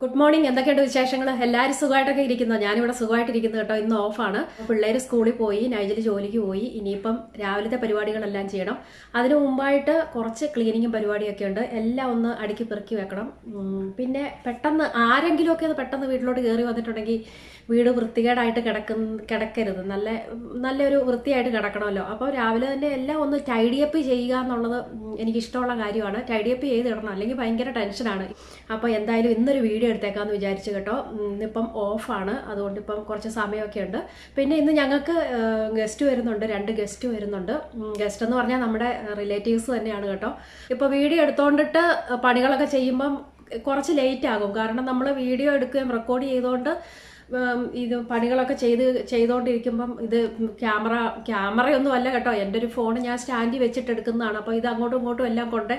Good morning എന്തൊക്കെയുണ്ട് വിശേഷങ്ങൾ എല്ലാവരും സുഖമായിട്ടൊക്കെ ഇരിക്കുന്നു? ഞാനിവിടെ സുഖമായിട്ടിരിക്കുന്നു കേട്ടോ. ഇന്ന് ഓഫാണ്. പിള്ളേർ സ്കൂളിൽ പോയി നൈജൽ ജോലിക്ക് പോയി. ഇനിയിപ്പം രാവിലത്തെ പരിപാടികളെല്ലാം ചെയ്യണം. അതിനു മുമ്പായിട്ട് കുറച്ച് ക്ലീനിങ്ങും പരിപാടിയൊക്കെ ഉണ്ട്. എല്ലാം ഒന്ന് അടുക്കി പെറുക്കി വെക്കണം. പിന്നെ പെട്ടെന്ന് ആരെങ്കിലുമൊക്കെ അത് പെട്ടെന്ന് വീട്ടിലോട്ട് കയറി വന്നിട്ടുണ്ടെങ്കിൽ വീട് വൃത്തികേടായിട്ട് കിടക്കുന്ന കിടക്കരുത്. നല്ല നല്ലൊരു വൃത്തിയായിട്ട് കിടക്കണമല്ലോ. അപ്പോൾ രാവിലെ തന്നെ എല്ലാം ഒന്ന് ടൈഡിയപ്പ് ചെയ്യുക എന്നുള്ളത് എനിക്കിഷ്ടമുള്ള കാര്യമാണ്. ടൈഡിയപ്പ് ചെയ്ത് ഇടണം. അല്ലെങ്കിൽ ഭയങ്കര ടെൻഷനാണ് അപ്പോൾ എന്തായാലും ഇന്നൊരു വീഡിയോ എടുത്തേക്കാന്ന് വിചാരിച്ചു കേട്ടോ. ഇന്നിപ്പം ഓഫാണ് അതുകൊണ്ട് ഇപ്പം കുറച്ച് സമയമൊക്കെ ഉണ്ട്. പിന്നെ ഇന്ന് ഞങ്ങൾക്ക് ഗസ്റ്റ് വരുന്നുണ്ട്. രണ്ട് ഗസ്റ്റ് വരുന്നുണ്ട്. ഗസ്റ്റ് എന്ന് പറഞ്ഞാൽ നമ്മുടെ റിലേറ്റീവ്സ് തന്നെയാണ് കേട്ടോ. ഇപ്പോൾ വീഡിയോ എടുത്തോണ്ടിട്ട് പണികളൊക്കെ ചെയ്യുമ്പം കുറച്ച് ലേറ്റ് ആകും. കാരണം നമ്മൾ വീഡിയോ എടുക്കുകയും റെക്കോർഡ് ചെയ്തുകൊണ്ട് ഇത് പണികളൊക്കെ ചെയ്ത് ചെയ്തുകൊണ്ടിരിക്കുമ്പം ഇത് ക്യാമറ ക്യാമറയൊന്നും അല്ല കേട്ടോ. എന്റെ ഒരു ഫോൺ ഞാൻ സ്റ്റാൻഡിൽ വെച്ചിട്ട് എടുക്കുന്നതാണ്. അപ്പോൾ ഇത് അങ്ങോട്ടും ഇങ്ങോട്ടും എല്ലാം കൊണ്ട്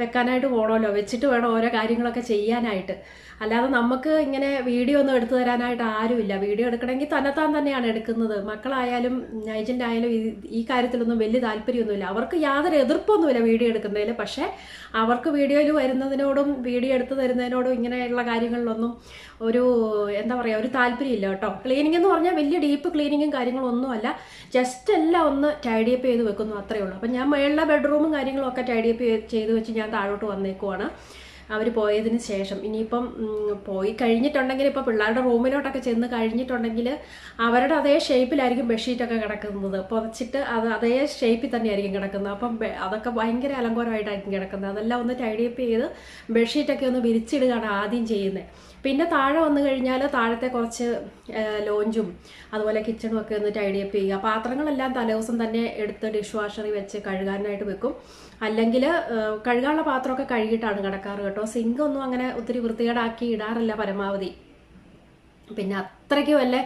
വെക്കാനായിട്ട് പോകണമല്ലോ വെച്ചിട്ട് വേണം ഓരോ കാര്യങ്ങളൊക്കെ ചെയ്യാനായിട്ട്. അല്ലാതെ നമുക്ക് ഇങ്ങനെ വീഡിയോ ഒന്നും എടുത്തു തരാനായിട്ട് ആരുമില്ല. വീഡിയോ എടുക്കണമെങ്കിൽ തന്നെത്താൻ തന്നെയാണ് എടുക്കുന്നത്. മക്കളായാലും ഏജന്റ് ആയാലും ഈ- കാര്യത്തിലൊന്നും വലിയ താല്പര്യമൊന്നുമില്ല. അവർക്ക് യാതൊരു എതിർപ്പൊന്നുമില്ല വീഡിയോ എടുക്കുന്നതിൽ പക്ഷേ അവർക്ക് വീഡിയോയിൽ വരുന്നതിനോടും വീഡിയോ എടുത്തു തരുന്നതിനോടും ഇങ്ങനെയുള്ള കാര്യങ്ങളിലൊന്നും ഒരു എന്താ പറയുക ഒരു താല്പര്യമില്ല കേട്ടോ. ക്ലീനിങ് എന്ന് പറഞ്ഞാൽ വലിയ ഡീപ്പ് ക്ലീനിങ്ങും കാര്യങ്ങളും ഒന്നുമല്ല ജസ്റ്റ് എല്ലാം ഒന്ന് ടൈഡിയപ്പ് ചെയ്ത് വെക്കുന്നു അത്രയേ ഉള്ളൂ. അപ്പം ഞാൻ മേളിലെ ബെഡ്റൂമും കാര്യങ്ങളും ഒക്കെ ടൈഡിയപ്പ് ചെയ്ത് വെച്ച് ഞാൻ താഴോട്ട് വന്നേക്കുവാണ്. അവർ പോയതിന് ശേഷം. ഇനിയിപ്പം പോയി കഴിഞ്ഞിട്ടുണ്ടെങ്കിൽ ഇപ്പോൾ പിള്ളേരുടെ റൂമിലോട്ടൊക്കെ ചെന്ന് കഴിഞ്ഞിട്ടുണ്ടെങ്കിൽ അവരുടെ അതേ ഷേപ്പിലായിരിക്കും ബെഡ്ഷീറ്റൊക്കെ കിടക്കുന്നത്. പുതച്ചിട്ട് അത് അതേ ഷേപ്പിൽ തന്നെയായിരിക്കും കിടക്കുന്നത്. അപ്പം അതൊക്കെ ഭയങ്കര അലങ്കോരമായിട്ടായിരിക്കും കിടക്കുന്നത്. അതെല്ലാം ഒന്ന് ടൈഡിയപ്പ് ചെയ്ത് ബെഡ്ഷീറ്റൊക്കെ ഒന്ന് വിരിച്ചിടുകയാണ് ആദ്യം ചെയ്യുന്നത്. പിന്നെ താഴെ വന്നു കഴിഞ്ഞാൽ താഴത്തെ കുറച്ച് ലോഞ്ചും അതുപോലെ കിച്ചണും ഒക്കെ ഒന്ന് ടൈഡിയപ്പ് ചെയ്യുക. പാത്രങ്ങളെല്ലാം തലേദിവസം തന്നെ എടുത്ത് ഡിഷ് വാഷറിൽ വെച്ച് കഴുകാനായിട്ട് വെക്കും. അല്ലെങ്കിൽ കഴുകാനുള്ള പാത്രമൊക്കെ കഴുകിയിട്ടാണ് കിടക്കാറ് കേട്ടോ. സിങ്ക് ഒന്നും അങ്ങനെ ഒത്തിരി വൃത്തികേടാക്കി ഇടാറില്ല പരമാവധി. പിന്നെ അത്രയ്ക്ക് വല്ല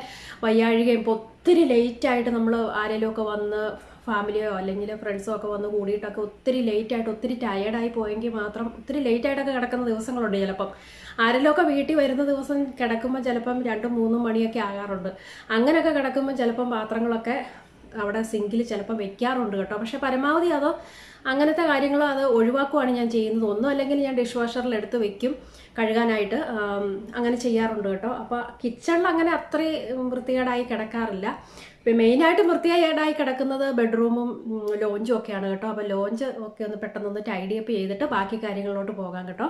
വയ്യാഴികയും ഇപ്പോൾ ഒത്തിരി ലേറ്റായിട്ട് നമ്മൾ ആരെങ്കിലുമൊക്കെ വന്ന് ഫാമിലിയോ അല്ലെങ്കിൽ ഫ്രണ്ട്സോ ഒക്കെ വന്ന് കൂടിയിട്ടൊക്കെ ഒത്തിരി ലേറ്റായിട്ട് ഒത്തിരി ടയേർഡായി പോയെങ്കിൽ മാത്രം ഒത്തിരി ലേറ്റായിട്ടൊക്കെ കിടക്കുന്ന ദിവസങ്ങളുണ്ട് ചിലപ്പം. ആരെങ്കിലുമൊക്കെ വീട്ടിൽ വരുന്ന ദിവസം കിടക്കുമ്പോൾ ചിലപ്പം രണ്ടും മൂന്നും മണിയൊക്കെ ആകാറുണ്ട്. അങ്ങനെയൊക്കെ കിടക്കുമ്പോൾ ചിലപ്പം പാത്രങ്ങളൊക്കെ അവിടെ സിങ്കിൽ ചിലപ്പോൾ വെക്കാറുണ്ട് കേട്ടോ. പക്ഷെ പരമാവധി അതോ അങ്ങനത്തെ കാര്യങ്ങളോ അത് ഒഴിവാക്കുവാണ് ഞാൻ ചെയ്യുന്നത്. ഒന്നും അല്ലെങ്കിൽ ഞാൻ ഡിഷ് വാഷറിൽ എടുത്ത് വെക്കും കഴുകാനായിട്ട്. അങ്ങനെ ചെയ്യാറുണ്ട് കേട്ടോ. അപ്പോൾ കിച്ചണിൽ അങ്ങനെ അത്രയും വൃത്തികേടായി കിടക്കാറില്ല. ഇപ്പം മെയിനായിട്ട് വൃത്തിയായി കിടക്കുന്നത് ബെഡ്റൂമും ലോഞ്ചും ഒക്കെയാണ് കേട്ടോ. അപ്പോൾ ലോഞ്ച് ഒക്കെ ഒന്ന് പെട്ടെന്നൊന്ന് ടൈഡി അപ്പ് ചെയ്തിട്ട് ബാക്കി കാര്യങ്ങളിലോട്ട് പോകാം കേട്ടോ.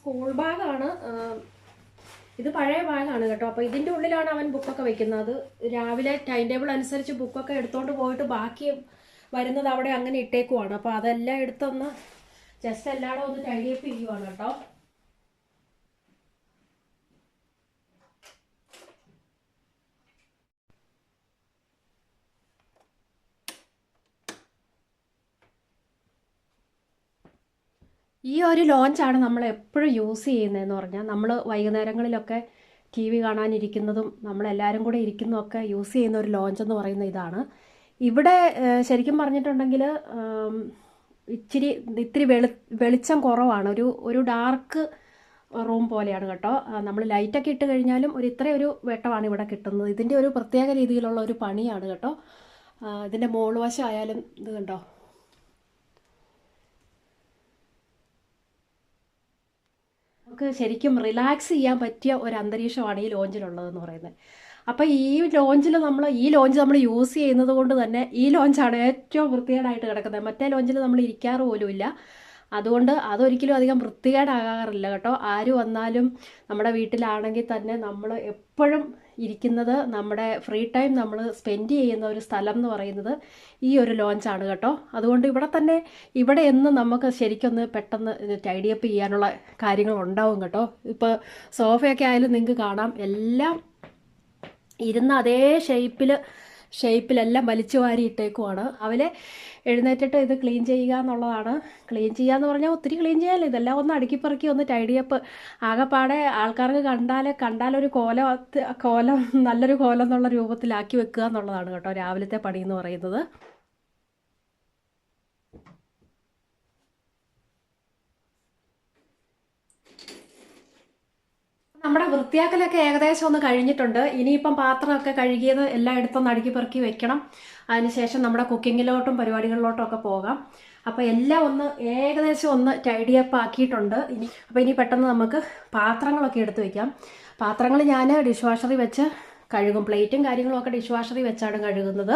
സ്കൂൾ ബാഗാണ് ഇത് പഴയ ബാഗാണ് കേട്ടോ. അപ്പോൾ ഇതിന്റെ ഉള്ളിലാണ് അവൻ ബുക്കൊക്കെ വെക്കുന്നത്. രാവിലെ ടൈം ടേബിൾ അനുസരിച്ച് ബുക്കൊക്കെ എടുത്തോണ്ട് പോയിട്ട് ബാക്കി വരുന്നത് അവിടെ അങ്ങനെ ഇട്ടേക്കുവാണ്. അപ്പോൾ അതെല്ലാം എടുത്തൊന്ന് ജസ്റ്റ് എല്ലായിടും ഒന്ന് ടൈഡിയപ്പ് ചെയ്യുവാണ് കേട്ടോ. ഈ ഒരു ലോഞ്ചാണ് നമ്മൾ എപ്പോഴും യൂസ് ചെയ്യുന്നതെന്ന് പറഞ്ഞാൽ നമ്മൾ വൈകുന്നേരങ്ങളിലൊക്കെ ടി വി കാണാനിരിക്കുന്നതും നമ്മളെല്ലാവരും കൂടെ ഇരിക്കുന്നതൊക്കെ യൂസ് ചെയ്യുന്ന ഒരു ലോഞ്ച് എന്ന് പറയുന്ന ഇതാണ്. ഇവിടെ ശരിക്കും പറഞ്ഞിട്ടുണ്ടെങ്കിൽ ഇച്ചിരി ഇത്തിരി വെളി വെളിച്ചം കുറവാണ്. ഒരു ഒരു ഡാർക്ക് റൂം പോലെയാണ് കേട്ടോ. നമ്മൾ ലൈറ്റൊക്കെ ഇട്ട് കഴിഞ്ഞാലും ഒരു ഇത്രയും ഒരു വെട്ടമാണ് ഇവിടെ കിട്ടുന്നത്. ഇതിന്റെ ഒരു പ്രത്യേക രീതിയിലുള്ള ഒരു പണിയാണ് കേട്ടോ. ഇതിന്റെ മോളുവശം ആയാലും ഇത് കണ്ടോ? നമുക്ക് ശരിക്കും റിലാക്സ് ചെയ്യാൻ പറ്റിയ ഒരു അന്തരീക്ഷമാണ് ഈ ലോഞ്ചിലുള്ളതെന്ന് പറയുന്നത്. അപ്പോൾ ഈ ലോഞ്ചിൽ നമ്മൾ ഈ ലോഞ്ച് നമ്മൾ യൂസ് ചെയ്യുന്നത് കൊണ്ട് തന്നെ ഈ ലോഞ്ചാണ് ഏറ്റവും വൃത്തികേടായിട്ട് കിടക്കുന്നത്. മറ്റേ ലോഞ്ചിൽ നമ്മൾ ഇരിക്കാറ് പോലുമില്ല അതുകൊണ്ട് അതൊരിക്കലും അധികം വൃത്തികേടാകാറില്ല കേട്ടോ. ആര് വന്നാലും നമ്മുടെ വീട്ടിലാണെങ്കിൽ തന്നെ നമ്മൾ എപ്പോഴും ഇരിക്കുന്നത് നമ്മുടെ ഫ്രീ ടൈം നമ്മൾ സ്പെൻഡ് ചെയ്യുന്ന ഒരു സ്ഥലം എന്ന് പറയുന്നത് ഈ ഒരു ലോഞ്ചാണ് കേട്ടോ. അതുകൊണ്ട് ഇവിടെ തന്നെ ഇവിടെ എന്ന് നമുക്ക് ശരിക്കൊന്ന് പെട്ടെന്ന് ടൈഡിയപ്പ് ചെയ്യാനുള്ള കാര്യങ്ങൾ ഉണ്ടാവും കേട്ടോ. ഇപ്പോൾ സോഫയൊക്കെ ആയാലും നിങ്ങൾക്ക് കാണാം. എല്ലാം ഇരുന്ന അതേ ഷേപ്പിൽ ഷേപ്പിലെല്ലാം വലിച്ചു വാരി ഇട്ടേക്കുവാണ് അവലെ എഴുന്നേറ്റിട്ട് ഇത് ക്ലീൻ ചെയ്യുക എന്നുള്ളതാണ്. ക്ലീൻ ചെയ്യുക എന്ന് പറഞ്ഞാൽ ഒത്തിരി ക്ലീൻ ചെയ്യാനില്ല ഇതെല്ലാം ഒന്ന് അടുക്കിപ്പറക്കി ഒന്ന് ടൈഡിയപ്പ് ആകെപ്പാടെ ആൾക്കാർക്ക് കണ്ടാൽ കണ്ടാലൊരു കോലം കോലം നല്ലൊരു കോലം എന്നുള്ള രൂപത്തിലാക്കി വെക്കുക എന്നുള്ളതാണ് കേട്ടോ രാവിലത്തെ പണി എന്ന് പറയുന്നത്. നമ്മുടെ വൃത്തിയാക്കലൊക്കെ ഏകദേശം ഒന്ന് കഴിഞ്ഞിട്ടുണ്ട്. ഇനിയിപ്പം പാത്രമൊക്കെ കഴുകിയത് എല്ലാം അടുക്കി പെറുക്കി വെക്കണം. അതിനുശേഷം നമ്മുടെ കുക്കിങ്ങിലോട്ടും പരിപാടികളിലോട്ടും ഒക്കെ പോകാം. അപ്പോൾ എല്ലാം ഒന്ന് ഏകദേശം ഒന്ന് ടൈഡി അപ്പ് ആക്കിയിട്ടുണ്ട്. ഇനി അപ്പോൾ ഇനി പെട്ടെന്ന് നമുക്ക് പാത്രങ്ങളൊക്കെ എടുത്ത് വെക്കാം. പാത്രങ്ങൾ ഞാൻ ഡിഷ് വാഷറിൽ വെച്ച് കഴുകും. പ്ലേറ്റും കാര്യങ്ങളും ഒക്കെ ഡിഷ് വാഷറിൽ വെച്ചാണ് കഴുകുന്നത്.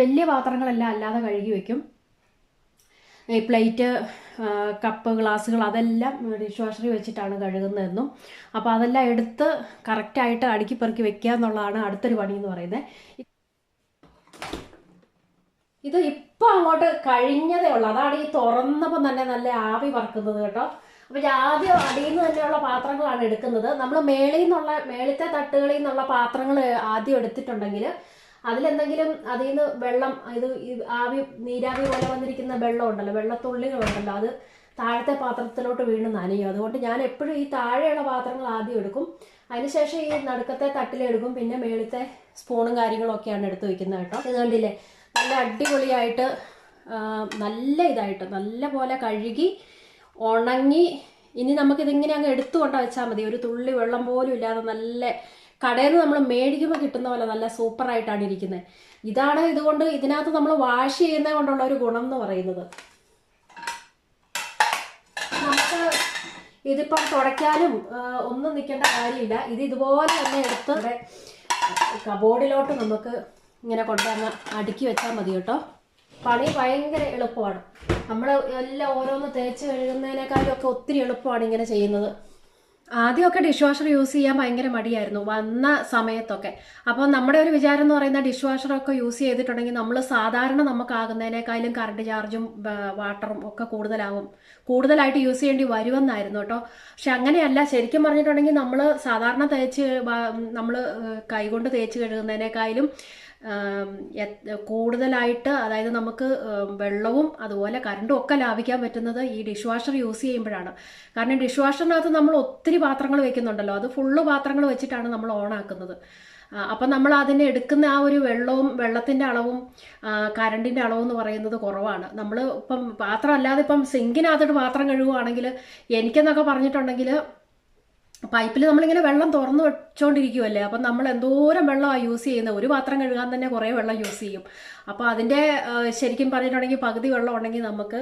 വലിയ പാത്രങ്ങളെല്ലാം അല്ലാതെ കഴുകി വെക്കും. ഈ പ്ലേറ്റ് കപ്പ് ഗ്ലാസ്സുകൾ അതെല്ലാം ഡിഷ് വാഷറിൽ വെച്ചിട്ടാണ് കഴുകുന്നതെന്നും. അപ്പോൾ അതെല്ലാം എടുത്ത് കറക്റ്റായിട്ട് അടുക്കി പെറുക്കി വെക്കുക എന്നുള്ളതാണ് അടുത്തൊരു പണി എന്ന് പറയുന്നത്. ഇത് ഇപ്പം അങ്ങോട്ട് കഴിഞ്ഞതേ ഉള്ളൂ. അതാണ് ഈ തുറന്നപ്പം തന്നെ നല്ല ആവി പറക്കുന്നത് കേട്ടോ. അപ്പോൾ ആദ്യം അടിയിൽ നിന്ന് തന്നെയുള്ള പാത്രങ്ങളാണ് എടുക്കുന്നത്. നമ്മൾ മേളിൽ നിന്നുള്ള മേളിത്തെ തട്ടുകളിൽ നിന്നുള്ള പാത്രങ്ങൾ ആദ്യം എടുത്തിട്ടുണ്ടെങ്കിൽ അതിലെന്തെങ്കിലും അതിൽ നിന്ന് വെള്ളം ഇത് ആവി നീരാവി പോലെ വന്നിരിക്കുന്ന വെള്ളം ഉണ്ടല്ലോ വെള്ളത്തുള്ളികളുണ്ടല്ലോ അത് താഴത്തെ പാത്രത്തിലോട്ട് വീണ് നനയും. അതുകൊണ്ട് ഞാൻ എപ്പോഴും ഈ താഴെയുള്ള പാത്രങ്ങൾ ആദ്യം എടുക്കും. അതിനുശേഷം ഈ നടുക്കത്തെ തട്ടിലെടുക്കും പിന്നെ മേളിത്തെ സ്പൂണും കാര്യങ്ങളും ഒക്കെയാണ് എടുത്ത് വെക്കുന്നത് കേട്ടോ. ഇത് കണ്ടില്ലേ? നല്ല അടിപൊളിയായിട്ട് നല്ല ഇതായിട്ട് നല്ല പോലെ കഴുകി ഉണങ്ങി. ഇനി നമുക്കിതിങ്ങനെ അങ്ങ് എടുത്തുകൊണ്ട് വെച്ചാൽ മതി. ഒരു തുള്ളി വെള്ളം പോലും ഇല്ലാതെ നല്ല കടയിൽ നിന്ന് നമ്മൾ മേടിക്കുമ്പോൾ കിട്ടുന്ന പോലെ നല്ല സൂപ്പറായിട്ടാണ് ഇരിക്കുന്നത് ഇതാണ് ഇതുകൊണ്ട് ഇതിനകത്ത് നമ്മൾ വാഷ് ചെയ്യുന്നത് കൊണ്ടുള്ള ഒരു ഗുണം എന്ന് പറയുന്നത്. നമുക്ക് ഇതിപ്പം തുടയ്ക്കാനും ഒന്നും നിൽക്കേണ്ട കാര്യമില്ല. ഇത് ഇതുപോലെ തന്നെ എടുത്ത് കബോർഡിലോട്ട് നമുക്ക് ഇങ്ങനെ കൊണ്ടുവന്ന് അടുക്കി വെച്ചാൽ മതി കേട്ടോ. പണി ഭയങ്കര എളുപ്പമാണ്. നമ്മൾ എല്ലാം ഓരോന്ന് തേച്ച് കഴുകുന്നതിനേക്കാളും ഒക്കെ ഒത്തിരി എളുപ്പമാണ് ഇങ്ങനെ ചെയ്യുന്നത്. ആദ്യമൊക്കെ ഡിഷ് വാഷർ യൂസ് ചെയ്യാൻ ഭയങ്കര മടിയായിരുന്നു വന്ന സമയത്തൊക്കെ. അപ്പോൾ നമ്മുടെ ഒരു വിചാരം എന്ന് പറയുന്ന ഡിഷ് വാഷറൊക്കെ യൂസ് ചെയ്തിട്ടുണ്ടെങ്കിൽ നമ്മൾ സാധാരണ നമുക്കാകുന്നതിനേക്കാളും കറണ്ട് ചാർജും വാട്ടറും ഒക്കെ കൂടുതലാവും. കൂടുതലായിട്ട് യൂസ് ചെയ്യേണ്ടി വരുമെന്നായിരുന്നു കേട്ടോ. പക്ഷെ അങ്ങനെയല്ല ശരിക്കും പറഞ്ഞിട്ടുണ്ടെങ്കിൽ നമ്മൾ സാധാരണ തേച്ച് നമ്മൾ കൈകൊണ്ട് തേച്ച് കഴുകുന്നതിനേക്കാളും കൂടുതലായിട്ട് അതായത് നമുക്ക് വെള്ളവും അതുപോലെ കറണ്ടും ഒക്കെ ലാഭിക്കാൻ പറ്റുന്നത് ഈ ഡിഷ് വാഷർ യൂസ് ചെയ്യുമ്പോഴാണ്. കാരണം ഡിഷ് വാഷറിനകത്ത് നമ്മൾ ഒത്തിരി പാത്രങ്ങൾ വെക്കുന്നുണ്ടല്ലോ. അത് ഫുള്ള് പാത്രങ്ങൾ വെച്ചിട്ടാണ് നമ്മൾ ഓണാക്കുന്നത് അപ്പം നമ്മൾ അതിനെ എടുക്കുന്ന ആ ഒരു വെള്ളവും വെള്ളത്തിന്റെ അളവും കരണ്ടിന്റെ അളവും എന്ന് പറയുന്നത് കുറവാണ്. നമ്മൾ ഇപ്പം പാത്രം അല്ലാതെ ഇപ്പം സിങ്കിനകത്തോട്ട് പാത്രം കഴുകുവാണെങ്കിൽ എനിക്കെന്നൊക്കെ പറഞ്ഞിട്ടുണ്ടെങ്കിൽ പൈപ്പിൽ നമ്മളിങ്ങനെ വെള്ളം തുറന്നു വെച്ചോണ്ടിരിക്കുമല്ലേ അപ്പം നമ്മൾ എന്തോരം വെള്ളമാണ് യൂസ് ചെയ്യുന്നത് ഒരു പാത്രം കഴുകാൻ തന്നെ കുറേ വെള്ളം യൂസ് ചെയ്യും. അപ്പോൾ അതിന്റെ ശരിക്കും പറഞ്ഞിട്ടുണ്ടെങ്കിൽ പകുതി വെള്ളം ഉണ്ടെങ്കിൽ നമുക്ക്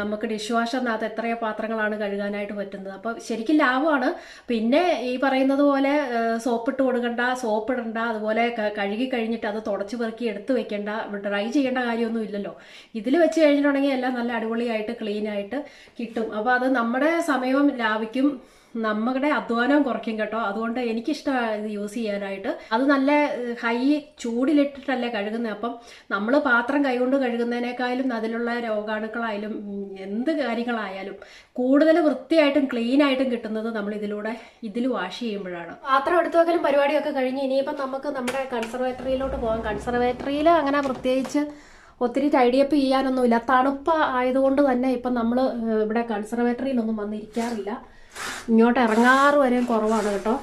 നമുക്ക് ഡിഷ് വാഷറിനകത്ത് എത്രയോ പാത്രങ്ങളാണ് കഴുകാനായിട്ട് പറ്റുന്നത്. അപ്പോൾ ശരിക്കും ലാഭമാണ്. പിന്നെ ഈ പറയുന്നത് പോലെ സോപ്പിട്ട് കൊടുക്കണ്ട സോപ്പ് ഇടണ്ട അതുപോലെ കഴുകി കഴിഞ്ഞിട്ട് അത് തുടച്ച് പെറുക്കി എടുത്ത് വെക്കേണ്ട ഡ്രൈ ചെയ്യേണ്ട കാര്യമൊന്നും ഇല്ലല്ലോ. ഇതിൽ വെച്ച് കഴിഞ്ഞിട്ടുണ്ടെങ്കിൽ എല്ലാം നല്ല അടിപൊളിയായിട്ട് ക്ലീനായിട്ട് കിട്ടും. അപ്പോൾ അത് നമ്മുടെ സമയവും ലാഭിക്കും നമ്മുടെ അധ്വാനം കുറയ്ക്കും കേട്ടോ. അതുകൊണ്ട് എനിക്കിഷ്ടമാണ് ഇത് യൂസ് ചെയ്യാനായിട്ട്. അത് നല്ല ഹൈ ചൂടിലിട്ടിട്ടല്ലേ കഴുകുന്നത് അപ്പം നമ്മൾ പാത്രം കൈകൊണ്ട് കഴുകുന്നതിനേക്കാളും അതിലുള്ള രോഗാണുക്കളായാലും എന്ത് കാര്യങ്ങളായാലും കൂടുതൽ വൃത്തിയായിട്ടും ക്ലീൻ ആയിട്ടും കിട്ടുന്നത് നമ്മൾ ഇതിലൂടെ ഇതിൽ വാഷ് ചെയ്യുമ്പോഴാണ്. പാത്രം എടുത്തു വെക്കലും പരിപാടിയൊക്കെ കഴിഞ്ഞ് ഇനിയിപ്പം നമുക്ക് നമ്മുടെ കൺസർവേറ്ററിയിലോട്ട് പോകാം. കൺസർവേറ്ററിയിൽ അങ്ങനെ പ്രത്യേകിച്ച് ഒത്തിരി ടൈഡിയപ്പ് ചെയ്യാനൊന്നുമില്ല. തണുപ്പ് ആയതുകൊണ്ട് തന്നെ ഇപ്പം നമ്മൾ ഇവിടെ കൺസർവേറ്ററിയിലൊന്നും വന്നിരിക്കാറില്ല. ഇങ്ങോട്ട് ഇറങ്ങാറ് വരെയും കുറവാണ് കേട്ടോ.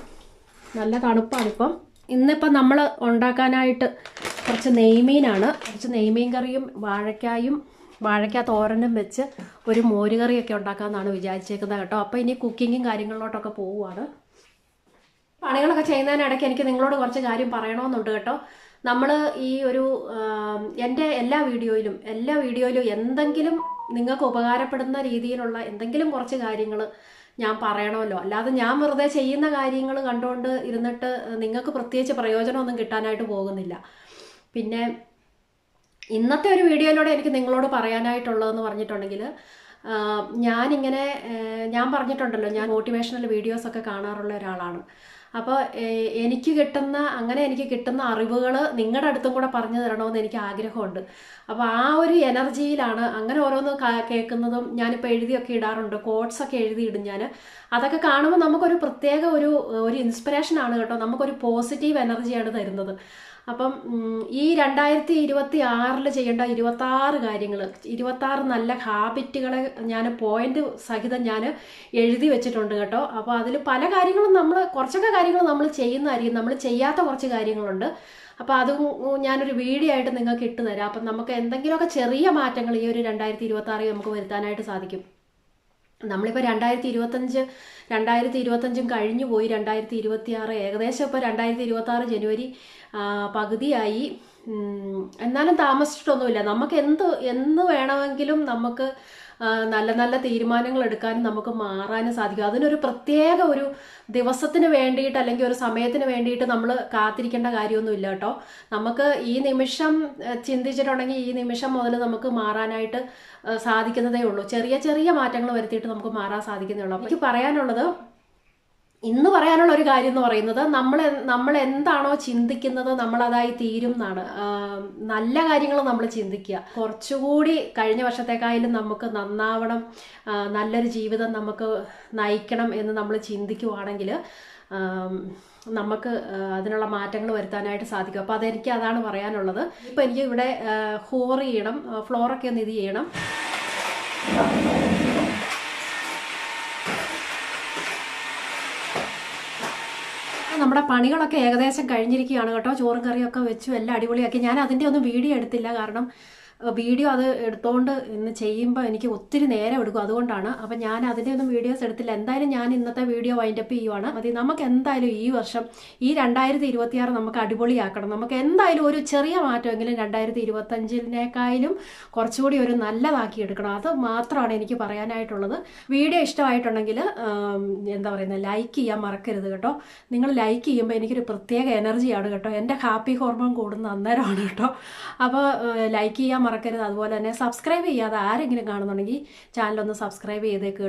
നല്ല തണുപ്പാണിപ്പം ഇന്നിപ്പം നമ്മൾ ഉണ്ടാക്കാനായിട്ട് കുറച്ച് നെയ്മീനാണ്. കുറച്ച് നെയ്മീൻ കറിയും വാഴയ്ക്കായും വാഴയ്ക്ക തോരനും വെച്ച് ഒരു മോരുകറിയൊക്കെ ഉണ്ടാക്കാമെന്നാണ് വിചാരിച്ചേക്കുന്നത് കേട്ടോ. അപ്പോൾ ഇനി കുക്കിങ്ങും കാര്യങ്ങളിലോട്ടൊക്കെ പോവുകയാണ് പണികളൊക്കെ ചെയ്യുന്നതിനിടയ്ക്ക് എനിക്ക് നിങ്ങളോട് കുറച്ച് കാര്യം പറയണമെന്നുണ്ട് കേട്ടോ. നമ്മൾ ഈ ഒരു എന്റെ എല്ലാ വീഡിയോയിലും എല്ലാ വീഡിയോയിലും എന്തെങ്കിലും നിങ്ങൾക്ക് ഉപകാരപ്പെടുന്ന രീതിയിലുള്ള എന്തെങ്കിലും കുറച്ച് കാര്യങ്ങൾ ഞാൻ പറയണമല്ലോ. അല്ലാതെ ഞാൻ വെറുതെ ചെയ്യുന്ന കാര്യങ്ങൾ കണ്ടുകൊണ്ട് ഇരുന്നിട്ട് നിങ്ങൾക്ക് പ്രത്യേകിച്ച് പ്രയോജനമൊന്നും കിട്ടാനായിട്ട് പോകുന്നില്ല. പിന്നെ ഇന്നത്തെ ഒരു വീഡിയോയിലൂടെ എനിക്ക് നിങ്ങളോട് പറയാനായിട്ടുള്ളതെന്ന് പറഞ്ഞിട്ടുണ്ടെങ്കിൽ ഞാനിങ്ങനെ ഞാൻ പറഞ്ഞിട്ടുണ്ടല്ലോ ഞാൻ മോട്ടിവേഷണൽ വീഡിയോസൊക്കെ കാണാറുള്ള ഒരാളാണ്. അപ്പോൾ എനിക്ക് കിട്ടുന്ന അങ്ങനെ എനിക്ക് കിട്ടുന്ന അറിവുകൾ നിങ്ങളുടെ അടുത്തും കൂടെ പറഞ്ഞു തരണമെന്ന് എനിക്ക് ആഗ്രഹമുണ്ട്. അപ്പോൾ ആ ഒരു എനർജിയിലാണ് അങ്ങനെ ഓരോന്ന് കേൾക്കുന്നതും ഞാനിപ്പോൾ എഴുതിയൊക്കെ ഇടാറുണ്ട് കോട്ട്സ് ഒക്കെ എഴുതിയിടും ഞാൻ അതൊക്കെ കാണുമ്പോൾ നമുക്കൊരു പ്രത്യേക ഒരു ഒരു ഇൻസ്പിറേഷൻ ആണ് കേട്ടോ നമുക്കൊരു പോസിറ്റീവ് എനർജിയാണ് തരുന്നത്. അപ്പം ഈ രണ്ടായിരത്തി ഇരുപത്തി ആറിൽ ചെയ്യേണ്ട ഇരുപത്താറ് കാര്യങ്ങൾ ഇരുപത്താറ് നല്ല ഹാബിറ്റുകളെ ഞാൻ പോയിന്റ് സഹിതം ഞാൻ എഴുതി വെച്ചിട്ടുണ്ട് കേട്ടോ. അപ്പോൾ അതിൽ പല കാര്യങ്ങളും നമ്മൾ കുറച്ചൊക്കെ കാര്യങ്ങൾ നമ്മൾ ചെയ്യുന്നതായിരിക്കും. നമ്മൾ ചെയ്യാത്ത കുറച്ച് കാര്യങ്ങളുണ്ട്. അപ്പോൾ അതും ഞാനൊരു വീഡിയോ ആയിട്ട് നിങ്ങൾക്ക് ഇട്ട് തരാം. അപ്പം നമുക്ക് എന്തെങ്കിലുമൊക്കെ ചെറിയ മാറ്റങ്ങൾ ഈ ഒരു രണ്ടായിരത്തി ഇരുപത്തി നമുക്ക് വരുത്താനായിട്ട് സാധിക്കും. നമ്മളിപ്പോൾ രണ്ടായിരത്തി ഇരുപത്തഞ്ച് രണ്ടായിരത്തി ഇരുപത്തഞ്ചും കഴിഞ്ഞു പോയി. രണ്ടായിരത്തി ഇരുപത്തി ആറ് ഏകദേശം ഇപ്പോൾ രണ്ടായിരത്തി ഇരുപത്തി ആറ് ജനുവരി പകുതിയായി എന്നാലും താമസിച്ചിട്ടൊന്നുമില്ല. നമുക്ക് എന്ത് എന്ന് വേണമെങ്കിലും നമുക്ക് നല്ല നല്ല തീരുമാനങ്ങൾ എടുക്കാനും നമുക്ക് മാറാനും സാധിക്കും. അതിനൊരു പ്രത്യേക ഒരു ദിവസത്തിന് വേണ്ടിയിട്ട് അല്ലെങ്കിൽ ഒരു സമയത്തിന് വേണ്ടിയിട്ട് നമ്മൾ കാത്തിരിക്കേണ്ട കാര്യമൊന്നുമില്ല കേട്ടോ. നമുക്ക് ഈ നിമിഷം ചിന്തിച്ചിട്ടുണ്ടെങ്കിൽ ഈ നിമിഷം മുതൽ നമുക്ക് മാറാനായിട്ട് സാധിക്കുന്നതേ ഉള്ളൂ. ചെറിയ ചെറിയ മാറ്റങ്ങൾ വരുത്തിയിട്ട് നമുക്ക് മാറാൻ സാധിക്കുന്നേ ഉള്ളൂ. എനിക്ക് പറയാനുള്ളത് ഇന്ന് പറയാനുള്ള ഒരു കാര്യം എന്ന് പറയുന്നത് നമ്മൾ നമ്മൾ എന്താണോ ചിന്തിക്കുന്നത് നമ്മളതായി തീരും എന്നാണ്. നല്ല കാര്യങ്ങൾ നമ്മൾ ചിന്തിക്കുക. കുറച്ചുകൂടി കഴിഞ്ഞ വർഷത്തേക്കായാലും നമുക്ക് നന്നാവണം. നല്ലൊരു ജീവിതം നമുക്ക് നയിക്കണം എന്ന് നമ്മൾ ചിന്തിക്കുവാണെങ്കിൽ നമുക്ക് അതിനുള്ള മാറ്റങ്ങൾ വരുത്താനായിട്ട് സാധിക്കും. അപ്പോൾ അതെനിക്ക് അതാണ് പറയാനുള്ളത്. ഇപ്പോൾ എനിക്ക് ഇവിടെ ഹോർ ചെയ്യണം. ഫ്ലോറൊക്കെ ഒന്ന് ഇത് ചെയ്യണം. നമ്മുടെ പണികളൊക്കെ ഏകദേശം കഴിഞ്ഞിരിക്കുകയാണ് കേട്ടോ. ചോറും കറിയൊക്കെ വെച്ചു എല്ലാം അടിപൊളിയാക്കി. ഞാൻ അതിന്റെ ഒന്നും വീഡിയോ എടുത്തില്ല. കാരണം വീഡിയോ അത് എടുത്തുകൊണ്ട് ഇന്ന് ചെയ്യുമ്പോൾ എനിക്ക് ഒത്തിരി നേരം എടുക്കും അതുകൊണ്ടാണ്. അപ്പം ഞാൻ അതിന്റെ ഒന്നും വീഡിയോസ് എടുത്തില്ല. എന്തായാലും ഞാൻ ഇന്നത്തെ വീഡിയോ വൈൻഡപ്പ് ചെയ്യുവാണ്. മതി നമുക്ക് എന്തായാലും ഈ വർഷം ഈ രണ്ടായിരത്തി ഇരുപത്തിയാറ് നമുക്ക് അടിപൊളിയാക്കണം. നമുക്ക് എന്തായാലും ഒരു ചെറിയ മാറ്റമെങ്കിലും രണ്ടായിരത്തി ഇരുപത്തഞ്ചിനേക്കാളും കുറച്ചുകൂടി ഒരു നല്ലതാക്കി എടുക്കണം. അത് മാത്രമാണ് എനിക്ക് പറയാനായിട്ടുള്ളത്. വീഡിയോ ഇഷ്ടമായിട്ടുണ്ടെങ്കിൽ എന്താ പറയുന്നത് ലൈക്ക് ചെയ്യാൻ മറക്കരുത് കേട്ടോ. നിങ്ങൾ ലൈക്ക് ചെയ്യുമ്പോൾ എനിക്കൊരു പ്രത്യേക എനർജിയാണ് കേട്ടോ. എന്റെ ഹാപ്പി ഹോർമോൺ കൂടുന്ന അന്നേരമാണ് കേട്ടോ. അപ്പോൾ ലൈക്ക് ചെയ്യാൻ മറക്കരുത്. അതുപോലെ തന്നെ സബ്സ്ക്രൈബ് ചെയ്യാതെ ആരെങ്കിലും കാണുന്നുണ്ടെങ്കിൽ ചാനലൊന്ന് സബ്സ്ക്രൈബ് ചെയ്തേക്ക്